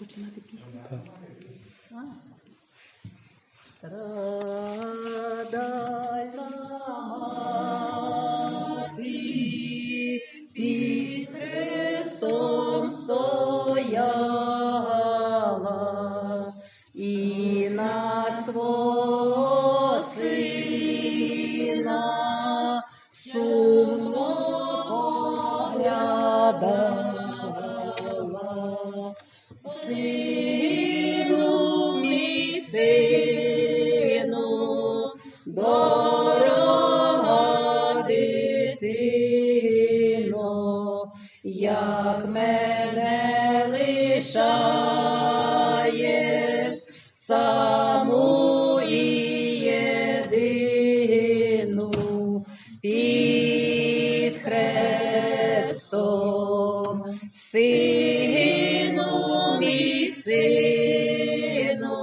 починати пісню? Так. А. Страдальна мати під як мене лишаєш саму єдину під хрестом. Сину мій сину,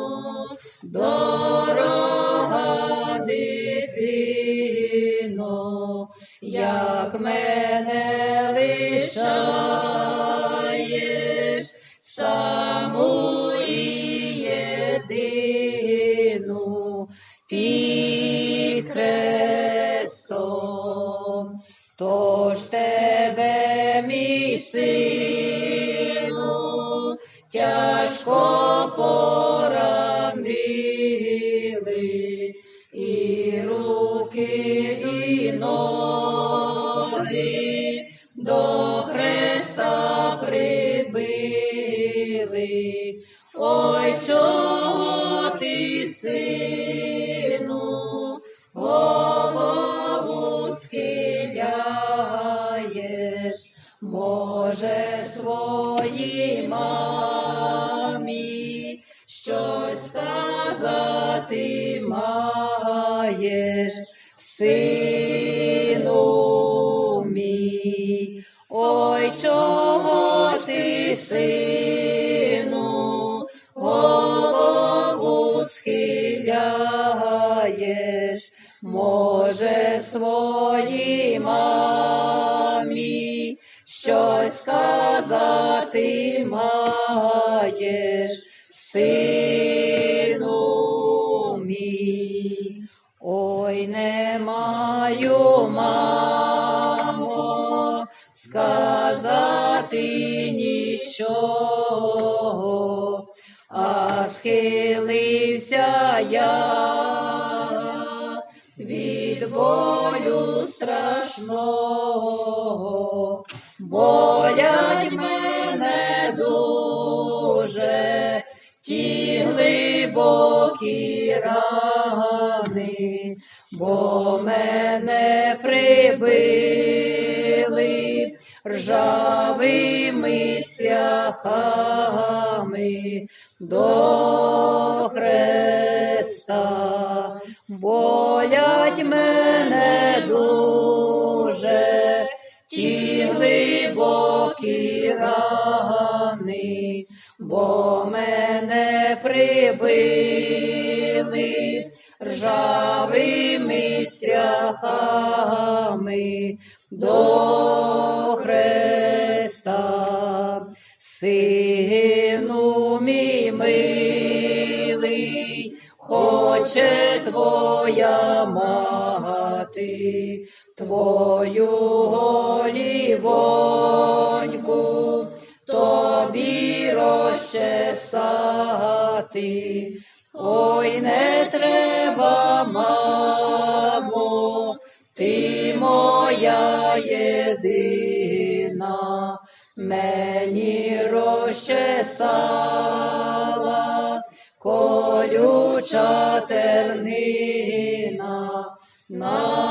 дорога дитино, як мене мій сину, голову схиляєш, може своїй мамі щось сказати маєш, сину болю страшного, болять мене дуже ті глибокі рани, бо мене прибили ржавими цяхами до хреста, глибокі рани, бо мене прибили ржавими цяхами до хреста. Сину мій милий, хоче твоя мати, твою голівоньку тобі розчесати. Ой, не треба, мамо, ти моя єдина, мені розчесала колюча тернина на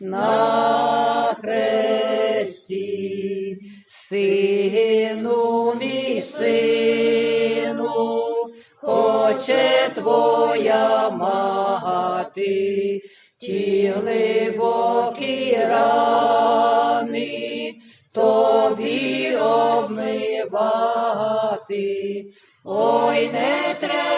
на хресті. Сину мій сину, хоче твоя мати, ті глибокі рани, тобі обмивати. Ой, не треба,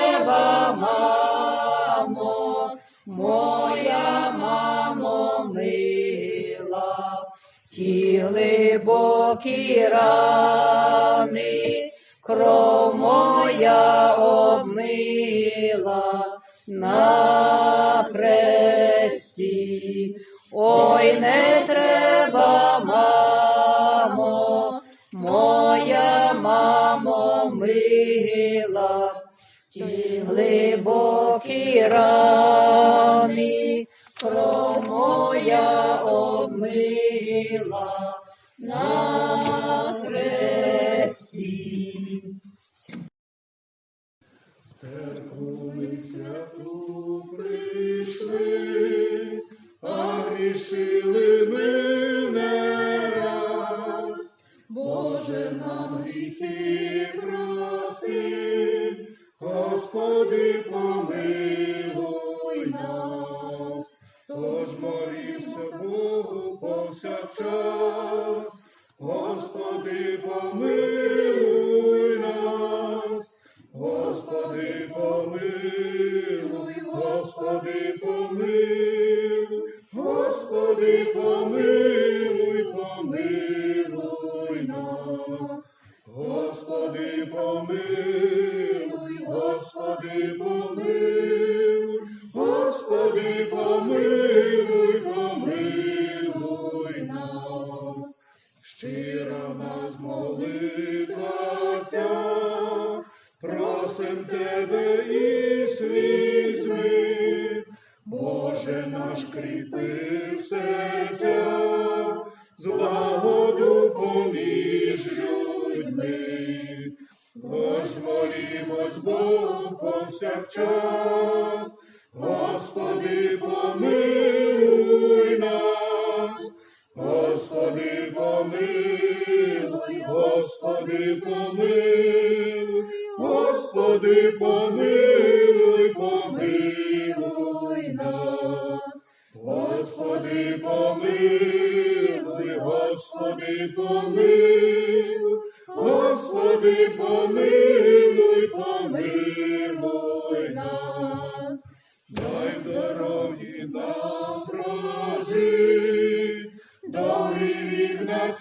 глибокі рани, кров моя обмила на хресті. Ой, не треба, мамо, моя мамо мила, ті глибокі рани, обмила повсякчас, Господи, помилуй нас. Господи, помилуй, Господи, помилуй, Господи, помилуй, помилуй нас. Господи, помилуй, Боже наш кріпи серця, злагоду поміж людьми, Тож молімось Богу повсякчас, Господи, помилуй нас, Господи, помилуй, Господи, помилуй, Господи, помилуй, помилуй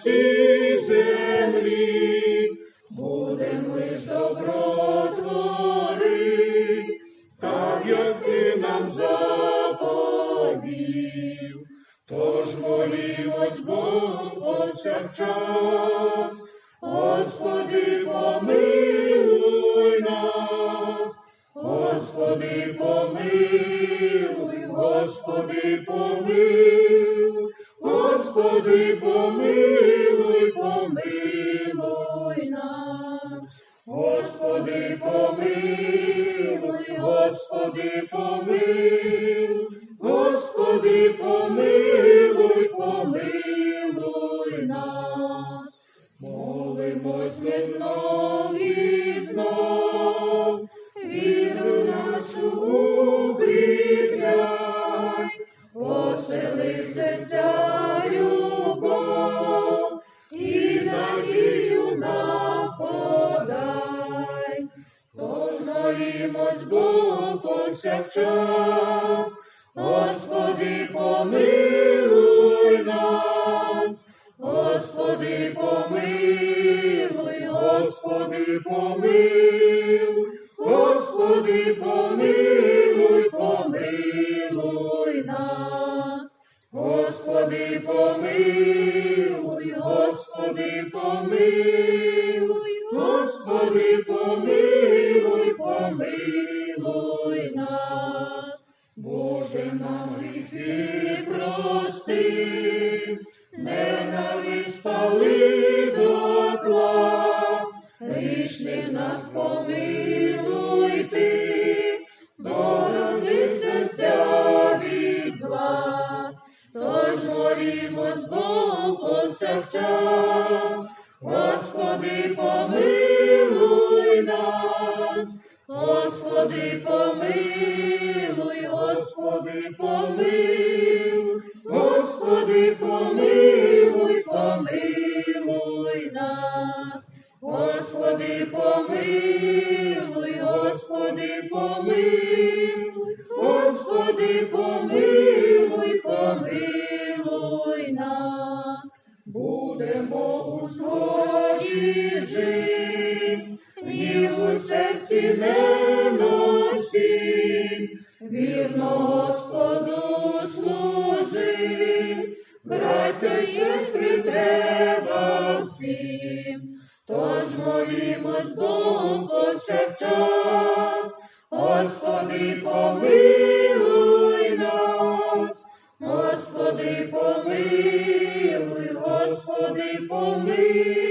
цій землі, будем лиш добро творить, так як ти нам заповів. Тож молімось Богу повсякчас, Господи, помилуй нас, Господи, помилуй, Господи, помилуй, Господи, помилуй, помилуй Тож молімось Богу повсякчас, Господи, помилуй нас, Господи, помилуй, Господи, помилуй, Господи, помилуй, ненависть пали дотла, грішних нас помилуй ти, борони серця від зла. Тож молімось Богу повсякчас, Господи, помилуй нас, Господи, помилуй. Богу повсякчас, Господи, помилуй нас, Господи, помилуй, Господи, помилуй.